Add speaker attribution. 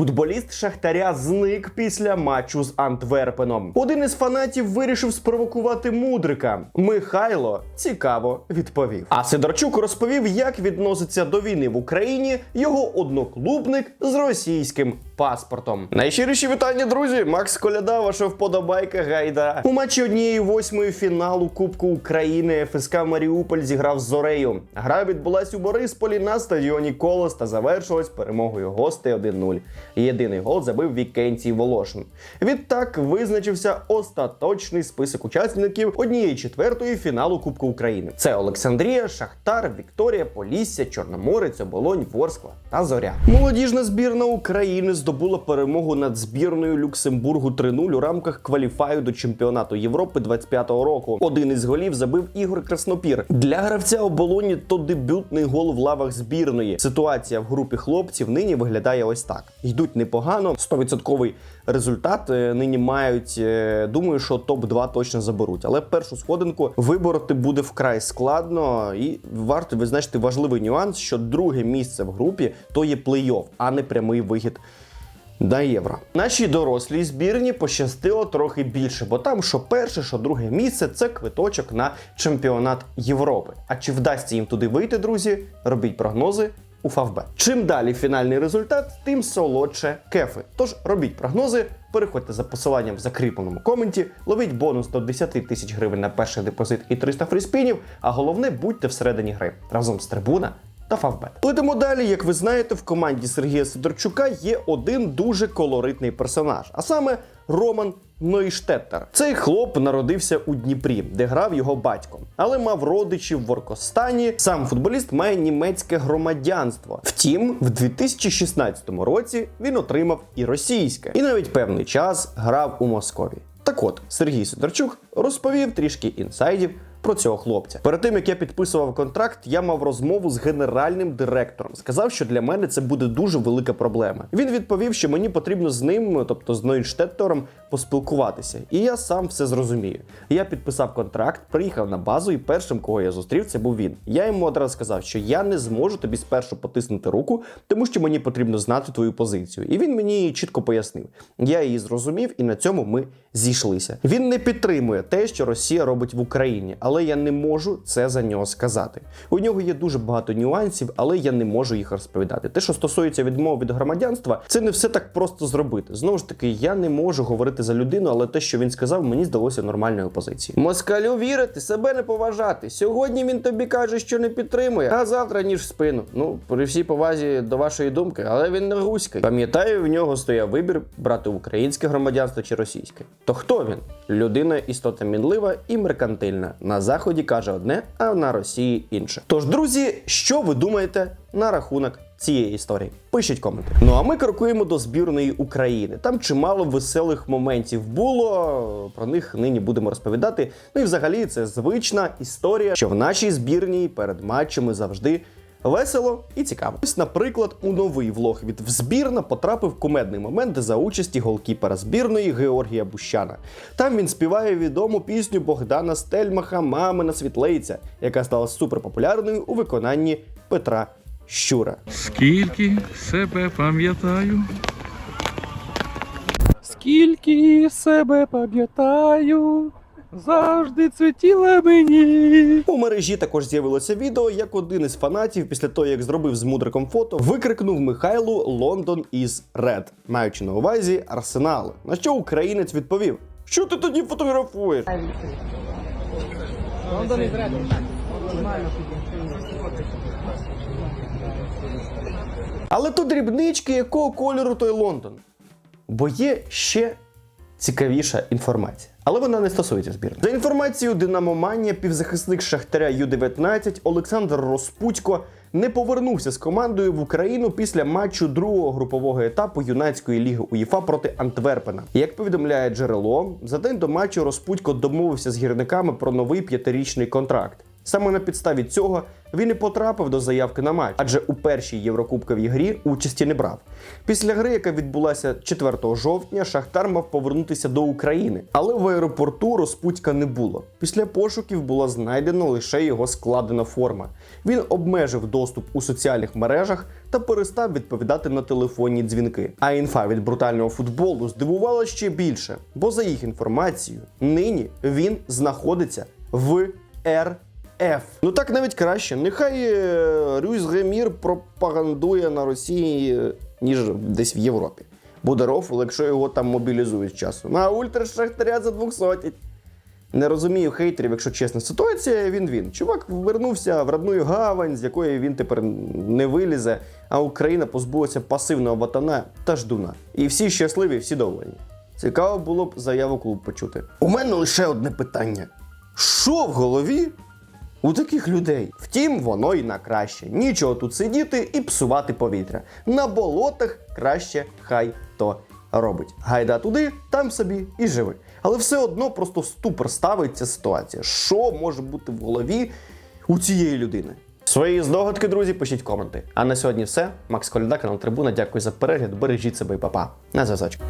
Speaker 1: Футболіст Шахтаря зник після матчу з Антверпеном. Один із фанатів вирішив спровокувати мудрика. Михайло цікаво відповів. А Сидорчук розповів, як відноситься до війни в Україні його одноклубник з російським паспортом. Найщиріші вітання, друзі! Макс Коляда, ваша вподобайка гайда. У матчі однієї восьмої фіналу Кубку України ФСК Маріуполь зіграв з Зорею. Гра відбулась у Борисполі на стадіоні Колос та завершилась перемогою гостей 1-0. Єдиний гол забив Вікенцій Волошин. Відтак визначився остаточний список учасників однієї четвертої фіналу Кубку України. Це Олександрія, Шахтар, Вікторія, Полісся, Чорноморець, Оболонь, Ворскла та Зоря. Молодіжна збірна України здобула перемогу над збірною Люксембургу 3-0 у рамках кваліфаю до чемпіонату Європи 25-го року. Один із голів забив Ігор Краснопір. Для гравця оболоні то дебютний гол в лавах збірної. Ситуація в групі хлопців нині виглядає ось так: йдуть непогано, 100% результат е, нині мають. е, Думаю, що топ-2 точно заберуть. Але першу сходинку вибороти буде вкрай складно, і варто визначити важливий нюанс, що друге місце в групі то є плей-офф, а не прямий вихід. На євро. Нашій дорослій збірні пощастило трохи більше, бо там що перше, що друге місце це квиточок на чемпіонат Європи. А чи вдасться їм туди вийти, друзі? Робіть прогнози у Фавбет. Чим далі фінальний результат, тим солодше кефи. Тож робіть прогнози, переходьте за посиланням в закріпленому коменті, ловіть бонус до 10 тисяч гривень на перший депозит і 300 фріспінів. А головне, будьте всередині гри разом з трибуна та Фавбет. Йдемо далі. Як ви знаєте, в команді Сергія Сидорчука є один дуже колоритний персонаж, а саме Роман Нойштеттер. Цей хлоп народився у Дніпрі, де грав його батько, але мав родичів в Оркостані. Сам футболіст має німецьке громадянство. Втім, в 2016 році він отримав і російське, і навіть певний час грав у Москові. Так от, Сергій Сидорчук розповів трішки інсайдів про цього хлопця. Перед тим як я підписував контракт, я мав розмову з генеральним директором. Сказав, що для мене це буде дуже велика проблема. Він відповів, що мені потрібно з ним, тобто з Нойнштеттером, поспілкуватися. І я сам все зрозумію. Я підписав контракт, приїхав на базу, і першим, кого я зустрів, це був він. Я йому одразу сказав, що я не зможу тобі спершу потиснути руку, тому що мені потрібно знати твою позицію. І він мені чітко пояснив. Я її зрозумів, і на цьому ми зійшлися. Він не підтримує те, що Росія робить в Україні, але я не можу це за нього сказати. У нього є дуже багато нюансів, але я не можу їх розповідати. Те, що стосується відмови від громадянства, це не все так просто зробити. Знову ж таки, я не можу говорити за людину, але те, що він сказав, мені здалося нормальною позицією. Москалю вірити, себе не поважати. Сьогодні він тобі каже, що не підтримує, а завтра ніж в спину. Ну, при всій повазі до вашої думки, але він не руський. Пам'ятаю, в нього стояв вибір брати українське громадянство чи російське. То хто він? Людина істота мінлива і меркантильна. На заході каже одне, а на Росії інше. Тож, друзі, що ви думаєте на рахунок? Цієї історії пишіть коменти. Ну а ми крокуємо до збірної України. Там чимало веселих моментів було. Про них нині будемо розповідати. Ну і взагалі це звична історія, що в нашій збірній перед матчами завжди Весело і цікаво. Ось, наприклад, у новий влог від «Взбірна» потрапив кумедний момент за участі голкіпера збірної Георгія Бущана. Там він співає відому пісню Богдана Стельмаха Мамина світлиця, яка стала суперпопулярною у виконанні Петра Щура.
Speaker 2: Скільки себе пам'ятаю,
Speaker 3: Скільки себе пам'ятаю, завжди цвітіла мені.
Speaker 1: У мережі також з'явилося відео, як один із фанатів, після того як зробив з мудриком фото, викрикнув Михайлу Лондон із Ред, маючи на увазі арсенал. На що українець відповів: Що ти тоді фотографуєш? Лондон із Ред. Але тут дрібнички, якого кольору той Лондон. Бо є ще цікавіша інформація. Але вона не стосується збірної. За інформацією Динамоманія, півзахисник Шахтаря Ю-19 Олександр Розпутько не повернувся з командою в Україну після матчу другого групового етапу юнацької ліги УЄФА проти Антверпена. Як повідомляє джерело, за день до матчу Розпутько домовився з гірниками про новий п'ятирічний контракт. Саме на підставі цього він і потрапив до заявки на матч, адже у першій єврокубковій грі участі не брав. Після гри, яка відбулася 4 жовтня, Шахтар мав повернутися до України, але в аеропорту розпутька не було. Після пошуків була знайдена лише його складена форма. Він обмежив доступ у соціальних мережах та перестав відповідати на телефонні дзвінки. А інфа від брутального футболу здивувала ще більше, бо за їх інформацією, нині він знаходиться в РФ. Ну так навіть краще. Нехай е, Рюйс Гемір пропагандує на Росії, е, ніж десь в Європі. Буде рофл, якщо його там мобілізують з часом. А ультра Шахтаря за 200. Не розумію хейтерів, якщо чесно. Ситуація він він. Чувак вернувся в родную гавань, з якої він тепер не вилізе, а Україна позбулася пасивного ватана та ждуна. І всі щасливі, всі довольні. Цікаво було б заяву клуб почути. У мене лише одне питання: що в голові у таких людей? Втім, воно й на краще. Нічого тут сидіти і псувати повітря. На болотах краще хай то робить. Гайда туди, там собі і живи. Але все одно просто ступор ставить ця ситуація. Що може бути в голові у цієї людини? Свої здогадки, друзі, пишіть коменти. А на сьогодні все. Макс Коляда, канал Трибуна. Дякую за перегляд. Бережіть себе і папа. На зв'язочку.